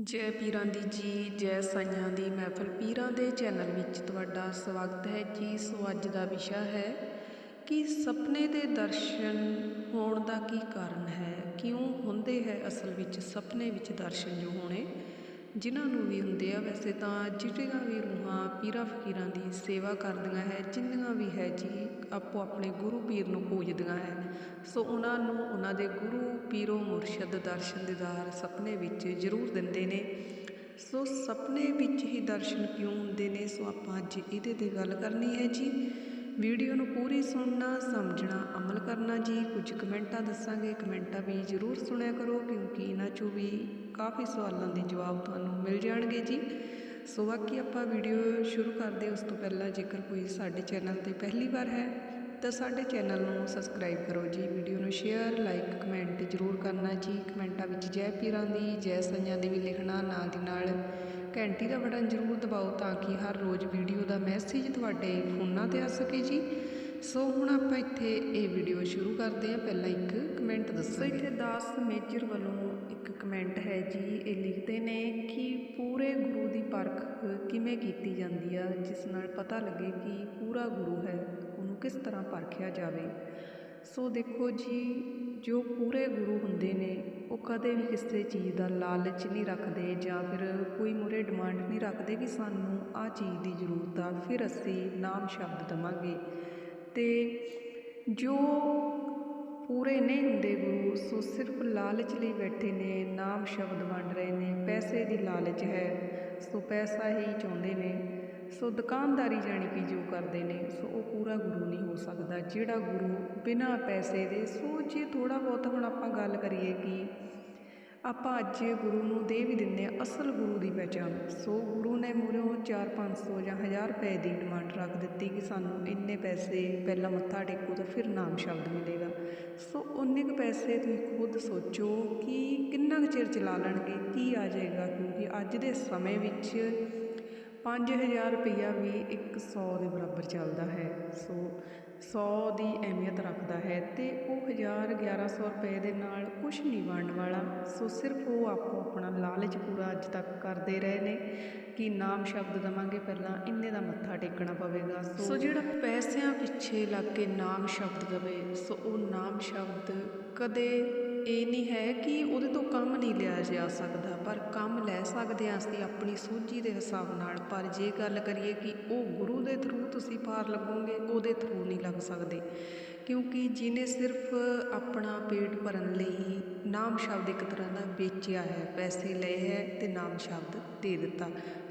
ਜੈ ਪੀਰਾਂ ਦੀ ਜੀ, ਜੈ ਸਾਈਆਂ ਦੀ ਮਹਿਫਲ। ਪੀਰਾਂ ਦੇ ਚੈਨਲ ਵਿੱਚ ਤੁਹਾਡਾ ਸਵਾਗਤ ਹੈ ਜੀ। ਸੋ ਅੱਜ ਦਾ ਵਿਸ਼ਾ ਹੈ ਕਿ ਸੁਪਨੇ ਦੇ ਦਰਸ਼ਨ ਹੋਣ ਦਾ ਕੀ ਕਾਰਨ ਹੈ? ਕਿਉਂ ਹੁੰਦੇ ਹੈ ਅਸਲ ਵਿੱਚ ਸੁਪਨੇ ਵਿੱਚ ਦਰਸ਼ਨ ਜੋ ਹੋਣੇ? ਜਿਨ੍ਹਾਂ ਨੂੰ ਵੀ ਹੁੰਦੇ ਆ ਵੈਸੇ ਤਾਂ ਜਿਹੜੀਆਂ ਵੀ ਰੂਹਾਂ ਪੀਰਾਂ ਫਕੀਰਾਂ ਦੀ ਸੇਵਾ ਕਰਦੀਆਂ ਹੈ, ਜਿੰਨੀਆਂ ਵੀ ਹੈ ਜੀ, ਆਪੋ ਆਪਣੇ ਗੁਰੂ ਪੀਰ ਨੂੰ ਪੂਜਦੀਆਂ ਹੈ। ਸੋ ਉਹਨਾਂ ਨੂੰ ਉਹਨਾਂ ਦੇ ਗੁਰੂ ਪੀਰੋ ਮੁਰਸ਼ਦ ਦਰਸ਼ਨ ਦੀਦਾਰ ਸੁਪਨੇ ਵਿੱਚ ਜ਼ਰੂਰ ਦਿੰਦੇ ਨੇ। ਸੋ ਸੁਪਨੇ ਵਿੱਚ ਹੀ ਦਰਸ਼ਨ ਕਿਉਂ ਹੁੰਦੇ ਨੇ, ਸੋ ਆਪਾਂ ਅੱਜ ਇਹਦੇ ਤੇ ਗੱਲ ਕਰਨੀ ਹੈ ਜੀ। ਵੀਡੀਓ ਨੂੰ ਪੂਰੀ ਸੁਣਨਾ, ਸਮਝਣਾ, ਅਮਲ ਕਰਨਾ ਜੀ। ਕੁਝ ਕਮੈਂਟਾਂ ਦੱਸਾਂਗੇ, ਕਮੈਂਟਾਂ ਵੀ ਜ਼ਰੂਰ ਸੁਣਿਆ ਕਰੋ, ਕਿਉਂਕਿ ਇਹਨਾਂ 'ਚੋਂ ਵੀ ਕਾਫੀ ਸਵਾਲਾਂ ਦੇ ਜਵਾਬ ਤੁਹਾਨੂੰ ਮਿਲ ਜਾਣਗੇ ਜੀ। ਸੋ ਬਾਕੀ ਆਪਾਂ ਵੀਡੀਓ ਸ਼ੁਰੂ ਕਰਦੇ ਉਸ ਤੋਂ ਪਹਿਲਾਂ ਜੇਕਰ ਕੋਈ ਸਾਡੇ ਚੈਨਲ ਤੇ ਪਹਿਲੀ ਵਾਰ ਹੈ ਤਾਂ ਸਾਡੇ ਚੈਨਲ ਨੂੰ ਸਬਸਕ੍ਰਾਈਬ ਕਰੋ ਜੀ। ਵੀਡੀਓ ਨੂੰ ਸ਼ੇਅਰ ਲਾਈਕ ਕਮੈਂਟ ਜ਼ਰੂਰ ਕਰਨਾ ਜੀ। ਕਮੈਂਟਾਂ ਵਿੱਚ ਜੈ ਪੀਰਾਂ ਦੀ ਜੈ ਸੰਜਾਂ ਦੀ ਵੀ ਲਿਖਣਾ ਨਾਲ ਦੀ ਨਾਲ ਘੰਟੀ ਦਾ ਬਟਨ ਜ਼ਰੂਰ ਦਬਾਓ ਤਾਂ ਕਿ ਹਰ ਰੋਜ਼ ਵੀਡੀਓ ਦਾ ਮੈਸੇਜ ਤੁਹਾਡੇ ਫੋਨਾਂ ਤੇ ਆ ਸਕੇ ਜੀ। ਸੋ ਹੁਣ ਆਪਾਂ ਇੱਥੇ ਇਹ ਵੀਡੀਓ ਸ਼ੁਰੂ ਕਰਦੇ ਹਾਂ। ਪਹਿਲਾਂ ਇੱਕ ਕਮੈਂਟ ਦੱਸੋ ਇੱਥੇ ਦਾਸ ਮੇਜਰ ਵੱਲੋਂ ਇੱਕ ਕਮੈਂਟ ਹੈ ਜੀ, ਇਹ ਲਿਖਦੇ ਨੇ ਕਿ ਪੂਰੇ ਗੁਰੂ ਦੀ ਪਰਖ ਕਿਵੇਂ ਕੀਤੀ ਜਾਂਦੀ ਆ, ਜਿਸ ਨਾਲ ਪਤਾ ਲੱਗੇ ਕਿ ਪੂਰਾ ਗੁਰੂ ਹੈ, ਉਹਨੂੰ ਕਿਸ ਤਰ੍ਹਾਂ ਪਰਖਿਆ ਜਾਵੇ। ਸੋ ਦੇਖੋ ਜੀ, ਜੋ ਪੂਰੇ ਗੁਰੂ ਹੁੰਦੇ ਨੇ, ਉਹ ਕਦੇ ਵੀ ਕਿਸੇ ਚੀਜ਼ ਦਾ ਲਾਲਚ ਨਹੀਂ ਰੱਖਦੇ ਜਾਂ ਫਿਰ ਕੋਈ ਮੂਰੇ ਡਿਮਾਂਡ ਨਹੀਂ ਰੱਖਦੇ ਕਿ ਸਾਨੂੰ ਆਹ ਚੀਜ਼ ਦੀ ਜ਼ਰੂਰਤ ਆ, ਫਿਰ ਅਸੀਂ ਨਾਮ ਸ਼ਬਦ ਦਵਾਂਗੇ। ਤੇ ਜੋ ਪੂਰੇ ਨਹੀਂ ਹੁੰਦੇ ਗੁਰੂ, ਸੋ ਸਿਰਫ ਲਾਲਚ ਲਈ ਬੈਠੇ ਨੇ, ਨਾਮ ਸ਼ਬਦ ਵੰਡ ਰਹੇ ਨੇ, ਪੈਸੇ ਦੀ ਲਾਲਚ ਹੈ, ਸੋ ਪੈਸਾ ਹੀ ਚਾਹੁੰਦੇ ਨੇ। ਸੋ ਦੁਕਾਨਦਾਰੀ ਜਾਣੀ ਕਿ ਜੋ ਕਰਦੇ ਨੇ, ਸੋ ਉਹ ਪੂਰਾ ਗੁਰੂ ਨਹੀਂ ਹੋ ਸਕਦਾ। ਜਿਹੜਾ ਗੁਰੂ ਬਿਨਾਂ ਪੈਸੇ ਦੇ, ਸੋ ਜੇ ਥੋੜਾ ਬਹੁਤ ਹੁਣ ਆਪਾਂ ਗੱਲ ਕਰੀਏ ਕਿ ਆਪਾਂ ਅੱਜ ਗੁਰੂ ਨੂੰ ਦੇ ਵੀ ਦਿੰਦੇ ਆ ਅਸਲ ਗੁਰੂ ਦੀ ਪਹਿਚਾਣ। ਸੋ ਗੁਰੂ ਨੇ ਮੂਹਰੋਂ 4-500 ਜਾਂ 1000 ਰੁਪਏ ਦੀ ਡਿਮਾਂਡ ਰੱਖ ਦਿੱਤੀ ਕਿ ਸਾਨੂੰ ਇੰਨੇ ਪੈਸੇ ਪਹਿਲਾਂ ਮੱਥਾ ਟੇਕੋ ਤਾਂ ਫਿਰ ਨਾਮ ਸ਼ਬਦ ਮਿਲੇਗਾ। ਸੋ ਉਨੇ ਕੁ ਪੈਸੇ ਤੁਸੀਂ ਖੁਦ ਸੋਚੋ ਕਿ ਕਿੰਨਾ ਕੁ ਚਿਰ ਚਲਾ ਲੈਣਗੇ, ਕੀ ਆ ਜਾਏਗਾ? ਕਿਉਂਕਿ ਅੱਜ ਦੇ ਸਮੇਂ ਵਿੱਚ 5000 ਰੁਪਈਆ ਵੀ 100 ਦੇ ਬਰਾਬਰ ਚੱਲਦਾ ਹੈ। ਸੋ 100 ਦੀ ਅਹਿਮੀਅਤ ਰੱਖਦਾ ਹੈ ਤੇ ਉਹ 1000 1100 ਰੁਪਏ ਦੇ ਨਾਲ ਕੁਝ ਨਹੀਂ ਬਣਨ ਵਾਲਾ, ਸੋ ਸਿਰਫ ਉਹ ਆਪੋ ਆਪਣਾ ਲਾਲਚ ਪੂਰਾ ਅੱਜ ਤੱਕ ਕਰਦੇ ਰਹੇ ਨੇ ਕਿ ਨਾਮ ਸ਼ਬਦ ਦਵਾਂਗੇ ਪਹਿਲਾਂ ਇੰਨੇ ਦਾ ਮੱਥਾ ਟੇਕਣਾ ਪਵੇਗਾ ਸੋ ਜਿਹੜਾ ਪੈਸਿਆਂ ਪਿੱਛੇ ਲੱਗ ਕੇ ਨਾਮ ਸ਼ਬਦ ਦਵੇ, ਸੋ ਉਹ ਨਾਮ ਸ਼ਬਦ ਕਦੇ ਇਹ ਨਹੀਂ ਹੈ ਕਿ ਉਹਦੇ ਤੋਂ ਕੰਮ ਨਹੀਂ ਲਿਆ ਜਾ ਸਕਦਾ, ਪਰ ਕੰਮ ਲੈ ਸਕਦੇ ਹਾਂ ਅਸੀਂ ਆਪਣੀ ਸੂਝੀ ਦੇ ਹਿਸਾਬ ਨਾਲ। ਪਰ ਜੇ ਗੱਲ ਕਰੀਏ ਕਿ ਉਹ ਗੁਰੂ ਦੇ ਥਰੂ ਤੁਸੀਂ ਪਾਰ ਲੱਗੋਗੇ, ਉਹਦੇ ਥਰੂ ਨਹੀਂ ਲੱਗ ਸਕਦੇ। ਕਿਉਂਕਿ ਜਿਹਨੇ ਸਿਰਫ ਆਪਣਾ ਪੇਟ ਭਰਨ ਲਈ ਨਾਮ ਸ਼ਬਦ ਇੱਕ ਤਰ੍ਹਾਂ ਦਾ ਵੇਚਿਆ ਹੈ, ਪੈਸੇ ਲਏ ਹੈ ਤੇ ਨਾਮ ਸ਼ਬਦ ਦੇ ਦਿੱਤਾ।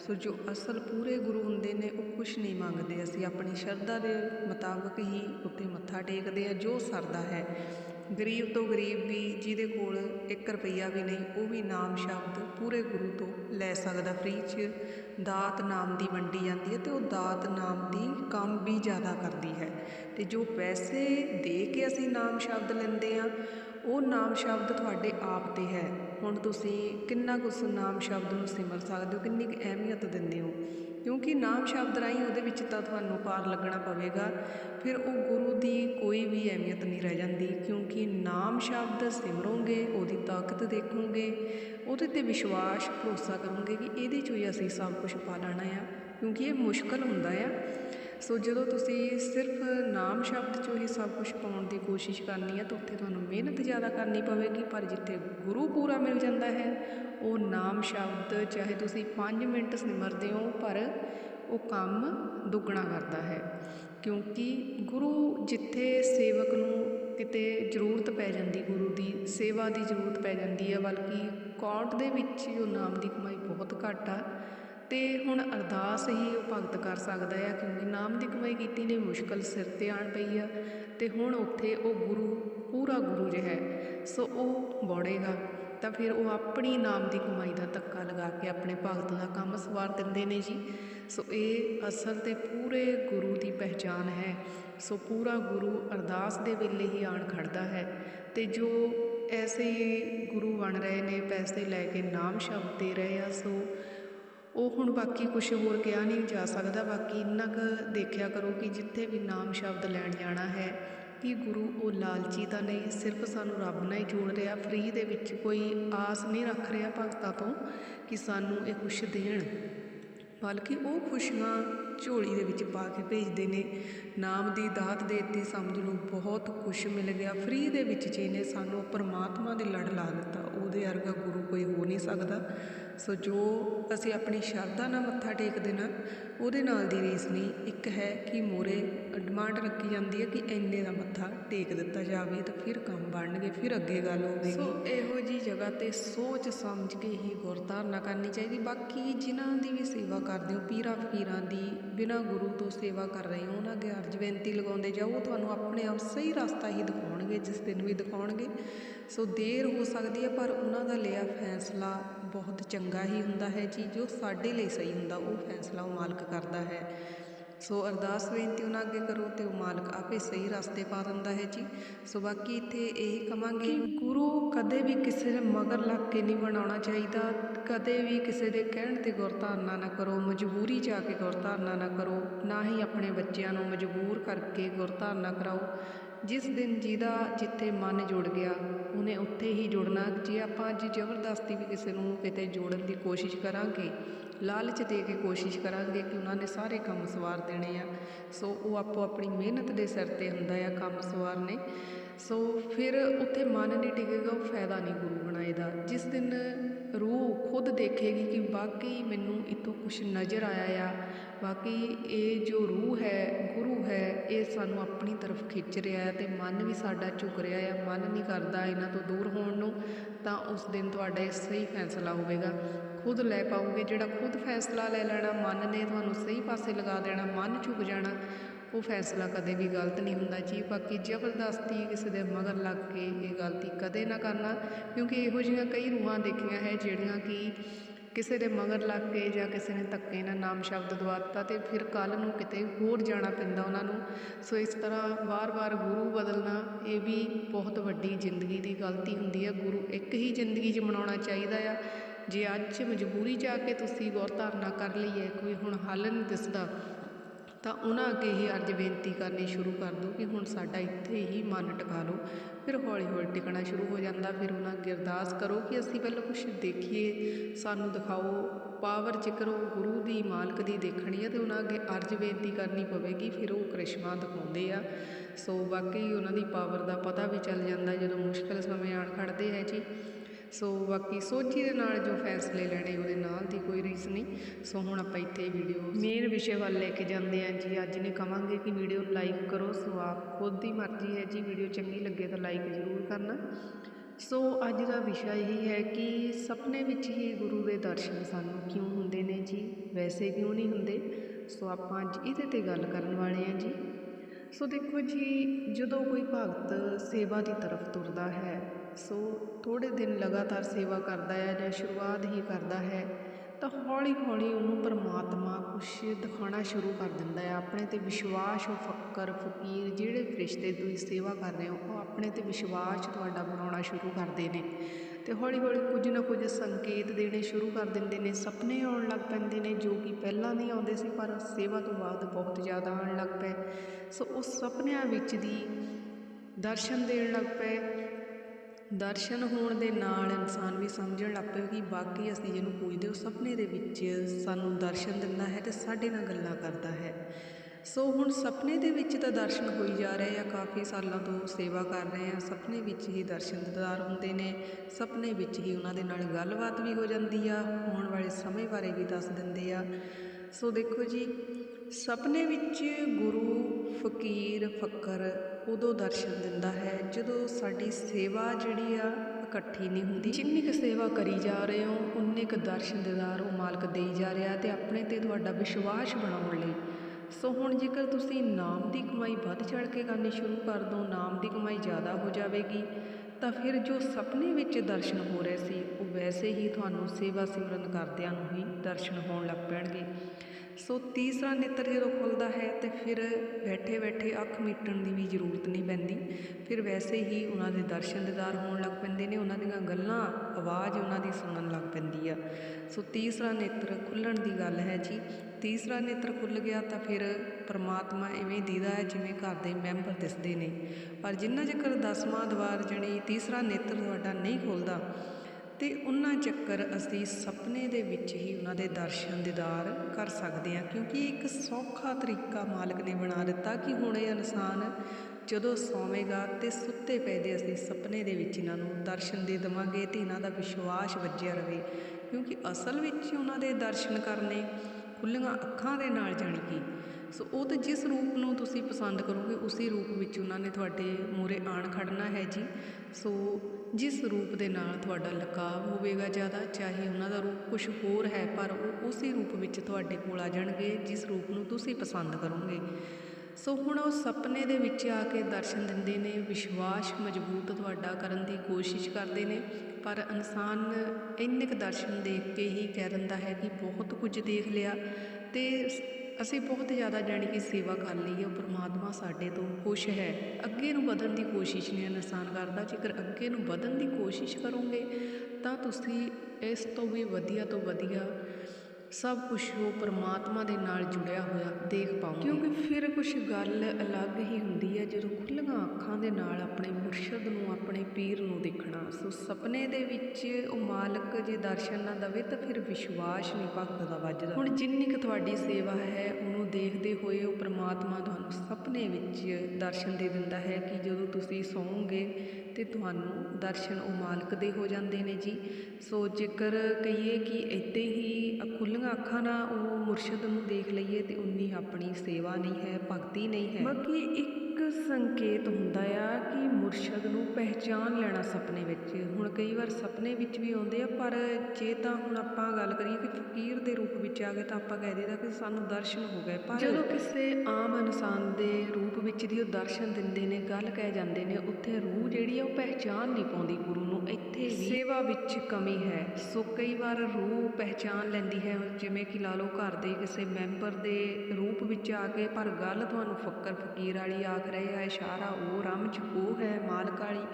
ਸੋ ਜੋ ਅਸਲ ਪੂਰੇ ਗੁਰੂ ਹੁੰਦੇ ਨੇ, ਉਹ ਕੁਝ ਨਹੀਂ ਮੰਗਦੇ। ਅਸੀਂ ਆਪਣੀ ਸ਼ਰਧਾ ਦੇ ਮੁਤਾਬਕ ਹੀ ਉੱਤੇ ਮੱਥਾ ਟੇਕਦੇ ਆ ਜੋ ਸਰਦਾ ਹੈ। ਗਰੀਬ ਤੋਂ ਗਰੀਬ ਵੀ, ਜਿਹਦੇ ਕੋਲ 1 ਰੁਪਈਆ ਵੀ ਨਹੀਂ, ਉਹ ਵੀ ਨਾਮ ਸ਼ਬਦ ਪੂਰੇ ਗੁਰੂ ਤੋਂ ਲੈ ਸਕਦਾ। ਫ੍ਰੀ 'ਚ ਦਾਤ ਨਾਮ ਦੀ ਵੰਡੀ ਜਾਂਦੀ ਹੈ ਤੇ ਉਹ ਦਾਤ ਨਾਮ ਦੀ ਕੰਮ ਵੀ ਜ਼ਿਆਦਾ ਕਰਦੀ ਹੈ। ਤੇ ਜੋ ਪੈਸੇ ਦੇ ਕੇ ਅਸੀਂ ਨਾਮ ਸ਼ਬਦ ਲੈਂਦੇ ਆ ਉਹ ਨਾਮ ਸ਼ਬਦ ਤੁਹਾਡੇ ਆਪ ਤੇ ਹੈ। ਹੁਣ ਤੁਸੀਂ ਕਿੰਨਾ ਕੁ ਉਸ ਨਾਮ ਸ਼ਬਦ ਨੂੰ ਸਿਮਰ ਸਕਦੇ ਹੋ, ਕਿੰਨੀ ਕੁ ਅਹਿਮੀਅਤ ਦਿੰਦੇ ਹੋ? ਕਿਉਂਕਿ ਨਾਮ ਸ਼ਬਦ ਰਾਹੀਂ ਉਹਦੇ ਵਿੱਚ ਤਾਂ ਤੁਹਾਨੂੰ ਪਾਰ ਲੱਗਣਾ ਪਵੇਗਾ। ਫਿਰ ਉਹ ਗੁਰੂ ਦੀ ਕੋਈ ਵੀ ਅਹਿਮੀਅਤ ਨਹੀਂ ਰਹਿ ਜਾਂਦੀ, ਕਿਉਂਕਿ ਨਾਮ ਸ਼ਬਦ ਸਿਮਰੋਗੇ, ਉਹਦੀ ਤਾਕਤ ਦੇਖੋਗੇ, ਉਹਦੇ ਤੇ ਵਿਸ਼ਵਾਸ, ਭਰੋਸਾ ਕਰੋਗੇ ਕਿ ਇਹਦੇ ਚੋਂ ਹੀ ਅਸੀਂ ਸਭ ਕੁਝ ਪਾ ਲੈਣਾ ਆ। ਕਿਉਂਕਿ ਇਹ ਮੁਸ਼ਕਲ ਹੁੰਦਾ ਆ। ਸੋ ਜਦੋਂ ਤੁਸੀਂ ਸਿਰਫ ਨਾਮ ਸ਼ਬਦ ਚੋਂ ਹੀ ਸਭ ਕੁਝ ਪਾਉਣ ਦੀ ਕੋਸ਼ਿਸ਼ ਕਰਨੀ ਹੈ ਤਾਂ ਉੱਥੇ ਤੁਹਾਨੂੰ ਮਿਹਨਤ ਜ਼ਿਆਦਾ ਕਰਨੀ ਪਵੇਗੀ, ਪਰ ਜਿੱਥੇ ਗੁਰੂ ਪੂਰਾ ਮਿਲ ਜਾਂਦਾ ਹੈ, ਉਹ ਨਾਮ ਸ਼ਬਦ ਚਾਹੇ ਤੁਸੀਂ 5 ਮਿੰਟ ਸਿਮਰਦੇ ਹੋ, ਪਰ ਉਹ ਕੰਮ ਦੁੱਗਣਾ ਕਰਦਾ ਹੈ। ਕਿਉਂਕਿ ਗੁਰੂ ਜਿੱਥੇ ਸੇਵਕ ਨੂੰ ਕਿਤੇ ਜ਼ਰੂਰਤ ਪੈ ਜਾਂਦੀ, ਗੁਰੂ ਦੀ ਸੇਵਾ ਦੀ ਜ਼ਰੂਰਤ ਪੈ ਜਾਂਦੀ ਹੈ, ਬਲਕਿ ਕੌਂਟ ਦੇ ਵਿੱਚ ਜੋ ਨਾਮ ਦੀ ਕਮਾਈ ਬਹੁਤ ਘੱਟ ਆ ਅਤੇ ਹੁਣ ਅਰਦਾਸ ਹੀ ਉਹ ਭਗਤ ਕਰ ਸਕਦਾ ਆ, ਕਿਉਂਕਿ ਨਾਮ ਦੀ ਕਮਾਈ ਕੀਤੀ ਨੇ, ਮੁਸ਼ਕਲ ਸਿਰ ਤੇ ਆਣ ਪਈ ਆ। ਤੇ ਹੁਣ ਉੱਥੇ ਉਹ ਗੁਰੂ, ਪੂਰਾ ਗੁਰੂ ਜਿਹਾ ਹੈ। ਸੋ ਉਹ ਬੋੜੇਗਾ, ਤਾਂ ਫਿਰ ਉਹ ਆਪਣੀ ਨਾਮ ਦੀ ਕਮਾਈ ਦਾ ਧੱਕਾ ਲਗਾ ਕੇ ਆਪਣੇ ਭਗਤ ਦਾ ਕੰਮ ਸਵਾਰ ਦਿੰਦੇ ਨੇ ਜੀ। ਸੋ ਇਹ ਅਸਲ ਤੇ ਪੂਰੇ ਗੁਰੂ ਦੀ ਪਹਿਚਾਨ ਹੈ। ਸੋ ਪੂਰਾ ਗੁਰੂ ਅਰਦਾਸ ਦੇ ਵੇਲੇ ਹੀ ਆਣ ਖੜਦਾ ਹੈ। ਤੇ ਜੋ ਐਸੇ ਗੁਰੂ ਬਣ ਰਹੇ ਨੇ, ਪੈਸੇ ਲੈ ਕੇ ਨਾਮ ਸ਼ਬਦ ਦੇ ਰਹੇ ਆ, ਸੋ ਉਹ ਹੁਣ ਬਾਕੀ ਕੁਝ ਹੋਰ ਕਿਹਾ ਨਹੀਂ ਜਾ ਸਕਦਾ, ਬਾਕੀ ਇੰਨਾ ਕੁ ਦੇਖਿਆ ਕਰੋ ਕਿ ਜਿੱਥੇ ਵੀ ਨਾਮ ਸ਼ਬਦ ਲੈਣ ਜਾਣਾ ਹੈ, ਕਿ ਗੁਰੂ ਉਹ ਲਾਲਚੀ ਤਾਂ ਨਹੀਂ, ਸਿਰਫ ਸਾਨੂੰ ਰੱਬ ਨਾਲ ਹੀ ਜੋੜ ਰਿਹਾ, ਫ੍ਰੀ ਦੇ ਵਿੱਚ ਕੋਈ ਆਸ ਨਹੀਂ ਰੱਖ ਰਿਹਾ ਭਗਤਾਂ ਤੋਂ ਕਿ ਸਾਨੂੰ ਇਹ ਕੁਛ ਦੇਣ। ਬਲਕਿ ਉਹ ਖੁਸ਼ੀਆਂ ਝੋਲੀ ਦੇ ਵਿੱਚ ਪਾ ਕੇ ਭੇਜਦੇ ਨੇ। ਨਾਮ ਦੀ ਦਾਤ ਦੇ ਦਿੱਤੀ ਸਮਝ ਲਓ ਬਹੁਤ ਕੁਛ ਮਿਲ ਗਿਆ। ਫ੍ਰੀ ਦੇ ਵਿੱਚ ਜਿਹਨੇ ਸਾਨੂੰ ਪਰਮਾਤਮਾ ਦੇ ਲੜ ਲਾ ਦਿੱਤਾ, ਉਹਦੇ ਵਰਗਾ ਗੁਰੂ ਕੋਈ ਹੋ ਨਹੀਂ ਸਕਦਾ। ਸੋ ਜੋ ਅਸੀਂ ਆਪਣੀ ਸ਼ਰਧਾ ਨਾਲ ਮੱਥਾ ਟੇਕਦੇ ਨਾ, ਉਹਦੇ ਨਾਲ ਦੀ ਰੀਸ ਨਹੀਂ। ਇੱਕ ਹੈ ਕਿ ਮੋਰੇ ਡਿਮਾਂਡ ਰੱਖੀ ਜਾਂਦੀ ਹੈ ਕਿ ਇੰਨੇ ਦਾ ਮੱਥਾ ਟੇਕ ਦਿੱਤਾ ਜਾਵੇ ਤਾਂ ਫਿਰ ਕੰਮ ਬਣਨਗੇ, ਫਿਰ ਅੱਗੇ ਗੱਲ ਹੋਵੇਗੀ। ਸੋ ਇਹੋ ਜੀ ਜਗ੍ਹਾ ਤੇ ਸੋਚ ਸਮਝ ਕੇ ਹੀ ਗੁਰਧਾਰਨਾ ਕਰਨੀ ਚਾਹੀਦੀ। ਬਾਕੀ ਜਿਨ੍ਹਾਂ ਦੀ ਵੀ ਸੇਵਾ ਕਰਦੇ ਹੋ, ਪੀਰਾਂ ਫਕੀਰਾਂ ਦੀ, ਬਿਨਾਂ ਗੁਰੂ ਤੋਂ ਸੇਵਾ ਕਰ ਰਹੇ ਹੋ, ਉਹਨਾਂ ਅੱਗੇ ਅਰਜ ਬੇਨਤੀ ਲਗਾਉਂਦੇ ਜਾਓ, ਉਹ ਤੁਹਾਨੂੰ ਆਪਣੇ ਆਪ ਸਹੀ ਰਸਤਾ ਹੀ ਦਿਖਾਉਣਗੇ, ਜਿਸ ਦਿਨ ਵੀ ਦਿਖਾਉਣਗੇ। ਸੋ ਦੇਰ ਹੋ ਸਕਦੀ ਹੈ, ਪਰ ਉਹਨਾਂ ਦਾ ਲਿਆ ਫੈਸਲਾ ਬਹੁਤ ਚੰਗਾ ਹੀ ਹੁੰਦਾ ਹੈ ਜੀ, ਜੋ ਸਾਡੇ ਲਈ ਸਹੀ ਹੁੰਦਾ, ਉਹ ਫੈਸਲਾ ਉਹ ਮਾਲਕ ਕਰਦਾ ਹੈ। ਸੋ ਅਰਦਾਸ ਬੇਨਤੀ ਉਹਨਾਂ ਅੱਗੇ ਕਰੋ ਤੇ ਉਹ ਮਾਲਕ ਆਪੇ ਸਹੀ ਰਸਤੇ ਪਾ ਦਿੰਦਾ ਹੈ ਜੀ। ਸੋ ਬਾਕੀ ਇੱਥੇ ਇਹੀ ਕਵਾਂਗੇ ਗੁਰੂ ਕਦੇ ਵੀ ਕਿਸੇ ਦੇ ਮਗਰ ਲੱਗ ਕੇ ਨਹੀਂ ਬਣਾਉਣਾ ਚਾਹੀਦਾ, ਕਦੇ ਵੀ ਕਿਸੇ ਦੇ ਕਹਿਣ ਤੇ ਗੁਰ ਧਾਰਨਾ ਨਾ ਕਰੋ, ਮਜਬੂਰੀ 'ਚ ਆ ਕੇ ਗੁਰਧਾਰਨਾ ਨਾ ਕਰੋ, ਨਾ ਹੀ ਆਪਣੇ ਬੱਚਿਆਂ ਨੂੰ ਮਜਬੂਰ ਕਰਕੇ ਗੁਰਧਾਰਨਾ ਕਰਾਓ। ਜਿਸ ਦਿਨ ਜਿਹਦਾ ਜਿੱਥੇ ਮਨ ਜੁੜ ਗਿਆ ਉਹਨੇ ਉੱਥੇ ਹੀ ਜੁੜਨਾ। ਜੇ ਆਪਾਂ ਅੱਜ ਜ਼ਬਰਦਸਤੀ ਵੀ ਕਿਸੇ ਨੂੰ ਕਿਤੇ ਜੋੜਨ ਦੀ ਕੋਸ਼ਿਸ਼ ਕਰਾਂਗੇ, ਲਾਲਚ ਦੇ ਕੇ ਕੋਸ਼ਿਸ਼ ਕਰਾਂਗੇ ਕਿ ਉਹਨਾਂ ਨੇ ਸਾਰੇ ਕੰਮ ਸਵਾਰ ਦੇਣੇ ਆ। ਸੋ ਉਹ ਆਪੋ ਆਪਣੀ ਮਿਹਨਤ ਦੇ ਸਿਰ ਤੇ ਹੁੰਦਾ ਆ ਕੰਮ ਸਵਾਰਨੇ। ਸੋ ਫਿਰ ਉੱਥੇ ਮਨ ਨਹੀਂ ਟਿਕੇਗਾ, ਉਹ ਫਾਇਦਾ ਨਹੀਂ ਗੁਰੂ ਬਣਾਏ ਦਾ। ਜਿਸ ਦਿਨ ਰੂਹ ਖੁਦ ਦੇਖੇਗੀ ਕਿ ਵਾਕਈ ਮੈਨੂੰ ਇਤੋਂ ਕੁਝ ਨਜ਼ਰ ਆਇਆ ਆ ਬਾਕੀ ਇਹ ਜੋ ਰੂਹ ਹੈ, ਗੁਰੂ ਹੈ, ਇਹ ਸਾਨੂੰ ਆਪਣੀ ਤਰਫ ਖਿੱਚ ਰਿਹਾ ਹੈ ਤੇ ਮਨ ਵੀ ਸਾਡਾ ਝੁਕ ਰਿਹਾ ਹੈ, ਮਨ ਨਹੀਂ ਕਰਦਾ ਇਹਨਾਂ ਤੋਂ ਦੂਰ ਹੋਣ ਨੂੰ, ਤਾਂ ਉਸ ਦਿਨ ਤੁਹਾਡਾ ਇਹ ਸਹੀ ਫੈਸਲਾ ਹੋਵੇਗਾ। ਖੁਦ ਲੈ ਪਾਓਗੇ, ਜਿਹੜਾ ਖੁਦ ਫੈਸਲਾ ਲੈ ਲੈਣਾ, ਮਨ ਨੇ ਤੁਹਾਨੂੰ ਸਹੀ ਪਾਸੇ ਲਗਾ ਦੇਣਾ, ਮਨ ਝੁਕ ਜਾਣਾ, ਉਹ ਫੈਸਲਾ ਕਦੇ ਵੀ ਗਲਤ ਨਹੀਂ ਹੁੰਦਾ ਜੀ। ਬਾਕੀ ਜ਼ਬਰਦਸਤੀ ਕਿਸੇ ਦੇ ਮਗਰ ਲੱਗ ਕੇ ਇਹ ਗਲਤੀ ਕਦੇ ਨਾ ਕਰਨਾ, ਕਿਉਂਕਿ ਇਹੋ ਜਿਹੀਆਂ ਕਈ ਰੂਹਾਂ ਦੇਖੀਆਂ ਹੈ, ਜਿਹੜੀਆਂ ਕਿ ਕਿਸੇ ਦੇ ਮਗਰ ਲੱਗ ਕੇ ਜਾਂ ਕਿਸੇ ਨੇ ਧੱਕੇ ਨਾਲ ਨਾਮ ਸ਼ਬਦ ਦਵਾ ਦਿੱਤਾ ਤੇ ਫਿਰ ਕੱਲ ਨੂੰ ਕਿਤੇ ਹੋਰ ਜਾਣਾ ਪੈਂਦਾ ਉਹਨਾਂ ਨੂੰ। ਸੋ ਇਸ ਤਰ੍ਹਾਂ ਵਾਰ-ਵਾਰ ਗੁਰੂ ਬਦਲਣਾ ਇਹ ਵੀ ਬਹੁਤ ਵੱਡੀ ਜ਼ਿੰਦਗੀ ਦੀ ਗਲਤੀ ਹੁੰਦੀ ਹੈ ਗੁਰੂ ਇੱਕ ਹੀ ਜ਼ਿੰਦਗੀ 'ਚ ਮਨਾਉਣਾ ਚਾਹੀਦਾ ਆ। ਜੇ ਅੱਜ ਮਜਬੂਰੀ 'ਚ ਆ ਕੇ ਤੁਸੀਂ ਗੌਰ ਧਾਰਨਾ ਕਰ ਲਈ ਹੈ ਕੋਈ ਹੁਣ ਹੱਲ ਨਹੀਂ ਦਿਸਦਾ। ਤਾਂ ਉਹਨਾਂ ਅੱਗੇ ਹੀ ਅਰਜ ਬੇਨਤੀ ਕਰਨੀ ਸ਼ੁਰੂ ਕਰ ਦਿਓ ਕਿ ਹੁਣ ਸਾਡਾ ਇੱਥੇ ਹੀ ਮਨ ਟਿਕਾ ਲਓ। ਫਿਰ ਹੌਲੀ ਹੌਲੀ ਟਿਕਣਾ ਸ਼ੁਰੂ ਹੋ ਜਾਂਦਾ। ਫਿਰ ਉਹਨਾਂ ਅੱਗੇ ਅਰਦਾਸ ਕਰੋ ਕਿ ਅਸੀਂ ਪਹਿਲਾਂ ਕੁਝ ਦੇਖੀਏ, ਸਾਨੂੰ ਦਿਖਾਓ। ਪਾਵਰ ਚ ਉਹ ਗੁਰੂ ਦੀ, ਮਾਲਕ ਦੀ ਦੇਖਣੀ ਹੈ ਤੇ ਉਹਨਾਂ ਅੱਗੇ ਅਰਜ ਬੇਨਤੀ ਕਰਨੀ ਪਵੇਗੀ। ਫਿਰ ਉਹ ਕ੍ਰਿਸ਼ਮਾ ਦਿਖਾਉਂਦੇ ਆ। ਸੋ ਬਾਕੀ ਉਹਨਾਂ ਦੀ ਪਾਵਰ ਦਾ ਪਤਾ ਵੀ ਚੱਲ ਜਾਂਦਾ ਜਦੋਂ ਮੁਸ਼ਕਲ ਸਮੇਂ ਆਣ ਖੜਦੇ ਹੈ ਜੀ ਸੋ ਬਾਕੀ ਸੋਝੀ ਦੇ ਨਾਲ ਜੋ ਫੈਸਲੇ ਲੈਣੇ ਉਹਦੇ ਨਾਲ ਦੀ ਕੋਈ ਰੀਸ ਨਹੀਂ। ਸੋ ਹੁਣ ਆਪਾਂ ਇੱਥੇ ਵੀਡੀਓ ਮੇਨ ਵਿਸ਼ੇ ਵੱਲ ਲੈ ਕੇ ਜਾਂਦੇ ਹਾਂ ਜੀ। ਅੱਜ ਨੇ ਕਵਾਂਗੇ ਕਿ ਵੀਡੀਓ ਲਾਈਕ ਕਰੋ। ਸੋ ਆਪ ਖੁਦ ਦੀ ਮਰਜ਼ੀ ਹੈ ਜੀ। ਵੀਡੀਓ ਚੰਗੀ ਲੱਗੇ ਤਾਂ ਲਾਈਕ ਜ਼ਰੂਰ ਕਰਨਾ। ਸੋ ਅੱਜ ਦਾ ਵਿਸ਼ਾ ਇਹ ਹੈ ਕਿ ਸੁਪਨੇ ਵਿੱਚ ਹੀ ਗੁਰੂ ਦੇ ਦਰਸ਼ਨ ਸਾਨੂੰ ਕਿਉਂ ਹੁੰਦੇ ਨੇ ਜੀ? ਵੈਸੇ ਕਿਉਂ ਨਹੀਂ ਹੁੰਦੇ? ਸੋ ਆਪਾਂ ਅੱਜ ਇਹਦੇ ਤੇ ਗੱਲ ਕਰਨ ਵਾਲੇ ਹਾਂ ਜੀ। ਸੋ ਦੇਖੋ ਜੀ, ਜਦੋਂ ਕੋਈ ਭਗਤ ਸੇਵਾ ਦੀ ਤਰਫ ਤੁਰਦਾ ਹੈ ਸੋ ਥੋੜੇ ਦਿਨ ਲਗਾਤਾਰ ਸੇਵਾ ਕਰਦਾ ਹੈ ਜਾਂ ਸ਼ੁਰੂਆਤ ਹੀ ਕਰਦਾ ਹੈ, ਤਾਂ ਹੌਲੀ ਹੌਲੀ ਉਹਨੂੰ ਪਰਮਾਤਮਾ ਕੁਛ ਦਿਖਾਉਣਾ ਸ਼ੁਰੂ ਕਰ ਦਿੰਦਾ ਹੈ। ਆਪਣੇ ਤੇ ਵਿਸ਼ਵਾਸ, ਉਹ ਫੱਕਰ, ਫਕੀਰ ਜਿਹੜੇ ਫਰਿਸ਼ਤੇ ਤੁਸੀਂ ਸੇਵਾ ਕਰ ਰਹੇ ਹੋ, ਉਹ ਆਪਣੇ ਤੇ ਵਿਸ਼ਵਾਸ ਤੁਹਾਡਾ ਬਣਾਉਣਾ ਸ਼ੁਰੂ ਕਰਦੇ ਨੇ ਤੇ ਹੌਲੀ ਹੌਲੀ ਕੁਝ ਨਾ ਕੁਝ ਸੰਕੇਤ ਦੇਣੇ ਸ਼ੁਰੂ ਕਰ ਦਿੰਦੇ ਨੇ, ਸੁਪਨੇ ਆਉਣ ਲੱਗ ਪੈਂਦੇ ਨੇ ਜੋ ਕਿ ਪਹਿਲਾਂ ਨਹੀਂ ਆਉਂਦੇ ਸੀ, ਪਰ ਸੇਵਾ ਤੋਂ ਬਾਅਦ ਬਹੁਤ ਜ਼ਿਆਦਾ ਆਉਣ ਲੱਗ ਪਏ। ਸੋ ਉਸ ਸੁਪਨਿਆਂ ਵਿੱਚ ਦੀ ਦਰਸ਼ਨ ਦੇਣ ਲੱਗ ਪਏ ਦਰਸ਼ਨ ਹੋਣ ਦੇ ਨਾਲ ਇਨਸਾਨ ਵੀ ਸਮਝਣ ਲੱਗ ਪਿਆ ਕਿ ਬਾਕੀ ਅਸੀਂ ਜਿਹਨੂੰ ਪੁੱਛਦੇ ਉਹ ਸੁਪਨੇ ਦੇ ਵਿੱਚ ਸਾਨੂੰ ਦਰਸ਼ਨ ਦਿੰਦਾ ਹੈ ਤੇ ਸਾਡੇ ਨਾਲ ਗੱਲਾਂ ਕਰਦਾ ਹੈ। ਸੋ ਹੁਣ ਸੁਪਨੇ ਦੇ ਵਿੱਚ ਤਾਂ ਦਰਸ਼ਨ ਹੋਈ ਜਾ ਰਹੇ ਆ, ਕਾਫੀ ਸਾਲਾਂ ਤੋਂ ਸੇਵਾ ਕਰ ਰਹੇ ਆ, ਸੁਪਨੇ ਵਿੱਚ ਹੀ ਦਰਸ਼ਨਦਾਰ ਹੁੰਦੇ ਨੇ, ਸੁਪਨੇ ਵਿੱਚ ਹੀ ਉਹਨਾਂ ਦੇ ਨਾਲ ਗੱਲਬਾਤ ਵੀ ਹੋ ਜਾਂਦੀ ਆ ਆਉਣ ਵਾਲੇ ਸਮੇਂ ਬਾਰੇ ਵੀ ਦੱਸ ਦਿੰਦੇ ਆ। ਸੋ ਦੇਖੋ ਜੀ ਸੁਪਨੇ ਵਿੱਚ ਗੁਰੂ ਫਕੀਰ ਫੱਕਰ ਉਦੋਂ ਦਰਸ਼ਨ ਦਿੰਦਾ ਹੈ ਜਦੋਂ ਸਾਡੀ ਸੇਵਾ ਜਿਹੜੀ ਆ ਇਕੱਠੀ ਨਹੀਂ ਹੁੰਦੀ। ਜਿੰਨੀ ਕੁ ਸੇਵਾ ਕਰੀ ਜਾ ਰਹੇ ਹੋ, ਉਨੇ ਕੁ ਦਰਸ਼ਨ ਦਿਦਾਰ ਉਹ ਮਾਲਕ ਦੇਈ ਜਾ ਰਿਹਾ ਤੇ ਆਪਣੇ ਤੇ ਤੁਹਾਡਾ ਵਿਸ਼ਵਾਸ ਬਣਾਉਣ ਲਈ। ਸੋ ਹੁਣ ਜੇਕਰ ਤੁਸੀਂ ਨਾਮ ਦੀ ਕਮਾਈ ਵੱਧ ਚੜ ਕੇ ਕਰਨੀ ਸ਼ੁਰੂ ਕਰ ਦੋ, ਨਾਮ ਦੀ ਕਮਾਈ ਜ਼ਿਆਦਾ ਹੋ ਜਾਵੇਗੀ, ਤਾਂ ਫਿਰ ਜੋ ਸੁਪਨੇ ਵਿੱਚ ਦਰਸ਼ਨ ਹੋ ਰਹੇ ਸੀ, ਉਹ ਵੈਸੇ ਹੀ ਤੁਹਾਨੂੰ ਸੇਵਾ ਸਿਮਰਨ ਕਰਦਿਆਂ ਨੂੰ ਹੀ ਦਰਸ਼ਨ ਹੋਣ ਲੱਗ ਪੈਣਗੇ। ਸੋ ਤੀਸਰਾ ਨੇਤਰ ਜਦੋਂ ਖੁੱਲਦਾ ਹੈ ਤੇ ਫਿਰ ਬੈਠੇ ਬੈਠੇ ਅੱਖ ਮੀਟਣ ਦੀ ਵੀ ਜ਼ਰੂਰਤ ਨਹੀਂ ਪੈਂਦੀ। ਫਿਰ ਵੈਸੇ ਹੀ ਉਹਨਾਂ ਦੇ ਦਰਸ਼ਨ ਦਿਦਾਰ ਹੋਣ ਲੱਗ ਪੈਂਦੇ ਨੇ, ਉਹਨਾਂ ਦੀਆਂ ਗੱਲਾਂ, ਆਵਾਜ਼ ਉਹਨਾਂ ਦੀ ਸੁਣਨ ਲੱਗ ਪੈਂਦੀ ਆ। ਸੋ ਤੀਸਰਾ ਨੇਤਰ ਖੁੱਲਣ ਦੀ ਗੱਲ ਹੈ ਜੀ। ਤੀਸਰਾ ਨੇਤਰ ਖੁੱਲ ਗਿਆ ਤਾਂ ਫਿਰ ਪਰਮਾਤਮਾ ਇਵੇਂ ਦੀਦਾ ਹੈ ਜਿਵੇਂ ਘਰ ਦੇ ਮੈਂਬਰ ਦਿਸਦੇ ਨੇ। ਪਰ ਜਿੰਨਾ ਚੱਕਰ ਦਸਵਾਂ ਦਵਾਰ ਜਣੀ ਤੀਸਰਾ ਨੇਤਰ ਤੁਹਾਡਾ ਨਹੀਂ ਖੁੱਲਦਾ ਤੇ ਉਹਨਾਂ ਚੱਕਰ ਅਸੀਂ ਸੁਪਨੇ ਦੇ ਵਿੱਚ ਹੀ ਉਹਨਾਂ ਦੇ ਦਰਸ਼ਨ ਦੀਦਾਰ ਕਰ ਸਕਦੇ ਹਾਂ, ਕਿਉਂਕਿ ਇੱਕ ਸੌਖਾ ਤਰੀਕਾ ਮਾਲਕ ਨੇ ਬਣਾ ਦਿੱਤਾ ਕਿ ਹੁਣ ਇਹ ਇਨਸਾਨ ਜਦੋਂ ਸੌਵੇਗਾ ਤੇ ਸੁੱਤੇ ਪਏ ਦੇ ਅਸੀਂ ਸੁਪਨੇ ਦੇ ਵਿੱਚ ਇਹਨਾਂ ਨੂੰ ਦਰਸ਼ਨ ਦੇ ਦੇਵਾਂਗੇ ਤੇ ਇਹਨਾਂ ਦਾ ਵਿਸ਼ਵਾਸ ਵੱਜਿਆ ਰਵੇ। ਕਿਉਂਕਿ ਅਸਲ ਵਿੱਚ ਉਹਨਾਂ ਦੇ ਦਰਸ਼ਨ ਕਰਨੇ ਖੁੱਲੀਆਂ ਅੱਖਾਂ ਦੇ ਨਾਲ ਜਾਣੀ ਕਿ ਸੋ ਉਹ ਤਾਂ ਜਿਸ ਰੂਪ ਨੂੰ ਤੁਸੀਂ ਪਸੰਦ ਕਰੋਗੇ, ਉਸੇ ਰੂਪ ਵਿੱਚ ਉਹਨਾਂ ਨੇ ਤੁਹਾਡੇ ਮੂਹਰੇ ਆਣ ਖੜਨਾ ਹੈ ਜੀ। ਸੋ ਜਿਸ ਰੂਪ ਦੇ ਨਾਲ ਤੁਹਾਡਾ ਲਗਾਵ ਹੋਵੇਗਾ ਜ਼ਿਆਦਾ, ਚਾਹੇ ਉਹਨਾਂ ਦਾ ਰੂਪ ਕੁਝ ਹੋਰ ਹੈ, ਪਰ ਉਹ ਉਸੇ ਰੂਪ ਵਿੱਚ ਤੁਹਾਡੇ ਕੋਲ ਆ ਜਾਣਗੇ, ਜਿਸ ਰੂਪ ਨੂੰ ਤੁਸੀਂ ਪਸੰਦ ਕਰੋਗੇ। ਸੋ ਹੁਣ ਉਹ ਸੁਪਨੇ ਦੇ ਵਿੱਚ ਆ ਕੇ ਦਰਸ਼ਨ ਦਿੰਦੇ ਨੇ, ਵਿਸ਼ਵਾਸ ਮਜ਼ਬੂਤ ਤੁਹਾਡਾ ਕਰਨ ਦੀ ਕੋਸ਼ਿਸ਼ ਕਰਦੇ ਨੇ, ਪਰ ਇਨਸਾਨ ਇੰਨੇ ਕੁ ਦਰਸ਼ਨ ਦੇਖ ਕੇ ਹੀ ਕਹਿ ਦਿੰਦਾ ਹੈ ਕਿ ਬਹੁਤ ਕੁਝ ਦੇਖ ਲਿਆ ਤੇ ਅਸੀਂ ਬਹੁਤ ਜ਼ਿਆਦਾ ਜਾਣੀ ਕਿ ਸੇਵਾ ਕਰ ਲਈ ਹੈ, ਉਹ ਸਾਡੇ ਤੋਂ ਖੁਸ਼ ਹੈ। ਅੱਗੇ ਨੂੰ ਵਧਣ ਦੀ ਕੋਸ਼ਿਸ਼ ਨਹੀਂ ਇਨਸਾਨ ਕਰਦਾ, ਜੇਕਰ ਅੱਗੇ ਨੂੰ ਵਧਣ ਦੀ ਕੋਸ਼ਿਸ਼ ਕਰੋਗੇ, ਤਾਂ ਤੁਸੀਂ ਇਸ ਤੋਂ ਵੀ ਵਧੀਆ ਤੋਂ ਵਧੀਆ ਸਭ ਕੁਝ ਉਹ ਪਰਮਾਤਮਾ ਦੇ ਨਾਲ ਜੁੜਿਆ ਹੋਇਆ ਦੇਖ ਪਾਉਂਗੇ ਕਿਉਂਕਿ ਫਿਰ ਕੁਝ ਗੱਲ ਅਲੱਗ ਹੀ ਹੁੰਦੀ ਹੈ ਜਦੋਂ ਖੁੱਲੀਆਂ ਅੱਖਾਂ ਦੇ ਨਾਲ ਆਪਣੇ ਮੁਰਸ਼ਦ ਨੂੰ ਆਪਣੇ ਪੀਰ ਨੂੰ ਦੇਖਣਾ। ਸੋ ਸੁਪਨੇ ਦੇ ਵਿੱਚ ਉਹ ਮਾਲਕ ਜੇ ਦਰਸ਼ਨ ਨਾ ਦਵੇ ਤਾਂ ਫਿਰ ਵਿਸ਼ਵਾਸ ਨਹੀਂ ਭਗਤ ਦਾ ਵੱਜਦਾ। ਹੁਣ ਜਿੰਨੀ ਕੁ ਤੁਹਾਡੀ ਸੇਵਾ ਹੈ ਉਹਨੂੰ ਦੇਖਦੇ ਹੋਏ ਉਹ ਪ੍ਰਮਾਤਮਾ ਤੁਹਾਨੂੰ ਸੁਪਨੇ ਵਿੱਚ ਦਰਸ਼ਨ ਦੇ ਦਿੰਦਾ ਹੈ ਕਿ ਜਦੋਂ ਤੁਸੀਂ ਸੌਂਗੇ ਤੇ ਤੁਹਾਨੂੰ ਦਰਸ਼ਨ ਉਹ ਮਾਲਕ ਦੇ ਹੋ ਜਾਂਦੇ ਨੇ ਜੀ। ਸੋ ਜੇਕਰ ਕਹੀਏ ਕਿ ਇੱਦਾਂ ਹੀ ਖੁੱਲੀਆਂ ਅੱਖਾਂ ਨਾਲ ਉਹ ਮੁਰਸ਼ਦ ਨੂੰ ਦੇਖ ਲਈਏ ਤੇ ਉਨੀ ਆਪਣੀ ਸੇਵਾ ਨਹੀਂ ਹੈ, ਭਗਤੀ ਨਹੀਂ ਹੈ। ਬਾਕੀ ਇੱਕ ਇੱਕ ਸੰਕੇਤ ਹੁੰਦਾ ਆ ਕਿ ਮੁਰਸ਼ਦ ਨੂੰ ਪਹਿਚਾਨ ਲੈਣਾ ਸੁਪਨੇ ਵਿੱਚ। ਹੁਣ ਕਈ ਵਾਰ ਸੁਪਨੇ ਵਿੱਚ ਵੀ ਆਉਂਦੇ ਆ, ਪਰ ਜੇ ਤਾਂ ਹੁਣ ਆਪਾਂ ਗੱਲ ਕਰੀਏ ਕਿ ਫਕੀਰ ਦੇ ਰੂਪ ਵਿੱਚ ਆ ਗਏ ਤਾਂ ਆਪਾਂ ਕਹਿ ਦਈਦਾ ਕਿ ਸਾਨੂੰ ਦਰਸ਼ਨ ਹੋ ਗਏ। ਪਰ ਜਦੋਂ ਕਿਸੇ ਆਮ ਇਨਸਾਨ ਦੇ ਰੂਪ ਵਿੱਚ ਦੀ ਉਹ ਦਰਸ਼ਨ ਦਿੰਦੇ ਨੇ, ਗੱਲ ਕਹਿ ਜਾਂਦੇ ਨੇ, ਉੱਥੇ ਰੂਹ ਜਿਹੜੀ ਆ ਉਹ ਪਹਿਚਾਨ ਨਹੀਂ ਪਾਉਂਦੀ ਗੁਰੂ ਨੂੰ, ਇੱਥੇ ਵੀ ਸੇਵਾ ਵਿੱਚ ਕਮੀ ਹੈ। ਸੋ ਕਈ ਵਾਰ ਰੂਹ ਪਹਿਚਾਨ ਲੈਂਦੀ ਹੈ, ਜਿਵੇਂ ਕਿ ਲਾ ਲਓ ਘਰ ਦੇ ਕਿਸੇ ਮੈਂਬਰ ਦੇ ਰੂਪ ਵਿੱਚ ਆ ਕੇ, ਪਰ ਗੱਲ ਤੁਹਾਨੂੰ ਫੱਕਰ ਫਕੀਰ ਵਾਲੀ ਆਖ ਰਹੇ ਆ ਇਸ਼ਾਰਾ, ਉਹ ਰਮਜ ਉਹ ਹੈ ਮਾਲ ਕਾਲੀ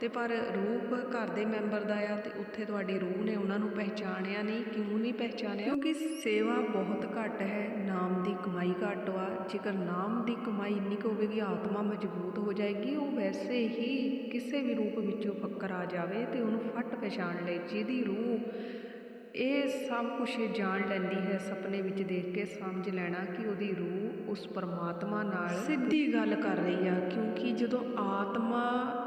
ਤੇ ਪਰ ਰੂਪ ਘਰ ਦੇ ਮੈਂਬਰ ਦਾ ਆ ਤੇ ਉੱਥੇ ਤੁਹਾਡੀ ਰੂਹ ਨੇ ਉਹਨਾਂ ਨੂੰ ਪਹਿਚਾਣਿਆ ਨਹੀਂ। ਕਿਉਂ ਨਹੀਂ ਪਹਿਚਾਣਿਆ? ਕਿਉਂਕਿ ਸੇਵਾ ਬਹੁਤ ਘੱਟ ਹੈ, ਨਾਮ ਦੀ ਕਮਾਈ ਘੱਟ ਵਾ ਜੇਕਰ ਨਾਮ ਦੀ ਕਮਾਈ ਇੰਨੀ ਕੁ ਹੋਵੇਗੀ, ਆਤਮਾ ਮਜ਼ਬੂਤ ਹੋ ਜਾਏਗੀ। ਉਹ ਵੈਸੇ ਹੀ ਕਿਸੇ ਵੀ ਰੂਪ ਵਿੱਚੋਂ ਫੱਕਰ ਆ ਜਾਵੇ ਤੇ ਉਹਨੂੰ ਫੱਟ ਪਛਾਣ ਲਏ। ਜਿਹਦੀ ਰੂਹ ਇਹ ਸਭ ਕੁਝ ਜਾਣ ਲੈਂਦੀ ਹੈ, ਸੁਪਨੇ ਵਿੱਚ ਦੇਖ ਕੇ ਸਮਝ ਲੈਣਾ ਕਿ ਉਹਦੀ ਰੂਹ ਉਸ ਪਰਮਾਤਮਾ ਨਾਲ ਸਿੱਧੀ ਗੱਲ ਕਰ ਰਹੀ ਆ, ਕਿਉਂਕਿ ਜਦੋਂ ਆਤਮਾ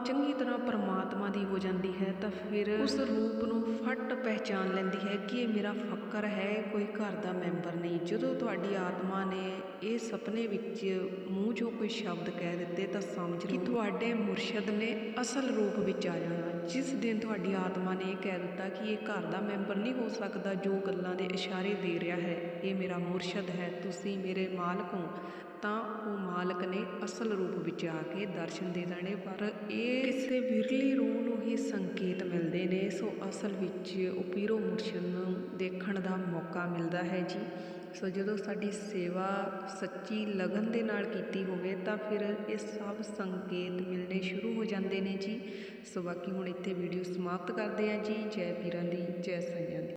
ਚੰਗੀ ਤਰ੍ਹਾਂ ਪਰਮਾਤਮਾ ਦੀ ਹੋ ਜਾਂਦੀ ਹੈ, ਤਾਂ ਫਿਰ ਉਸ ਰੂਪ ਨੂੰ ਫੱਟ ਪਹਿਚਾਨ ਲੈਂਦੀ ਹੈ ਕਿ ਇਹ ਮੇਰਾ ਫੱਕਰ ਹੈ, ਕੋਈ ਘਰ ਦਾ ਮੈਂਬਰ ਨਹੀਂ। ਜਦੋਂ ਤੁਹਾਡੀ ਆਤਮਾ ਨੇ ਇਹ ਸੁਪਨੇ ਵਿੱਚ ਮੂੰਹ 'ਚੋਂ ਕੋਈ ਸ਼ਬਦ ਕਹਿ ਦਿੱਤੇ, ਤਾਂ ਸਮਝ ਲਓ ਕਿ ਤੁਹਾਡੇ ਮੁਰਸ਼ਦ ਨੇ ਅਸਲ ਰੂਪ ਵਿੱਚ ਆ ਜਾਣਾ। ਜਿਸ ਦਿਨ ਤੁਹਾਡੀ ਆਤਮਾ ਨੇ ਇਹ ਕਹਿ ਦਿੱਤਾ ਕਿ ਇਹ ਘਰ ਦਾ ਮੈਂਬਰ ਨਹੀਂ ਹੋ ਸਕਦਾ ਜੋ ਗੱਲਾਂ ਦੇ ਇਸ਼ਾਰੇ ਦੇ ਰਿਹਾ ਹੈ, ਇਹ ਮੇਰਾ ਮੁਰਸ਼ਦ ਹੈ, ਤੁਸੀਂ ਮੇਰੇ ਮਾਲਕ ਹੋ। ਤਾਂ ਉਹ ਮਾਲਕ ਨੇ ਅਸਲ ਰੂਪ ਵਿੱਚ ਆ ਕੇ ਦਰਸ਼ਨ ਦੇ ਦੇਣੇ, ਪਰ ਇਹ ਕਿਸੇ ਵਿਰਲੀ ਰੂਹ ਨੂੰ ਹੀ ਸੰਕੇਤ ਮਿਲਦੇ ਨੇ। ਸੋ ਅਸਲ ਵਿੱਚ ਉਹ ਪੀਰੋ ਮੁਰਸ਼ਦ ਨੂੰ ਦੇਖਣ ਦਾ ਮੌਕਾ ਮਿਲਦਾ ਹੈ ਜੀ। ਸੋ ਜਦੋਂ ਸਾਡੀ ਸੇਵਾ ਸੱਚੀ ਲਗਨ ਦੇ ਨਾਲ ਕੀਤੀ ਹੋਵੇ ਤਾਂ ਫਿਰ ਇਹ ਸਭ ਸੰਕੇਤ ਮਿਲਣੇ ਸ਼ੁਰੂ ਹੋ ਜਾਂਦੇ ਨੇ ਜੀ। ਸੋ ਬਾਕੀ ਹੁਣ ਇੱਥੇ ਵੀਡੀਓ ਸਮਾਪਤ ਕਰਦੇ ਹਾਂ ਜੀ। ਜੈ ਪੀਰਾਂ ਦੀ, ਜੈ ਸਾਈਆਂ ਦੀ।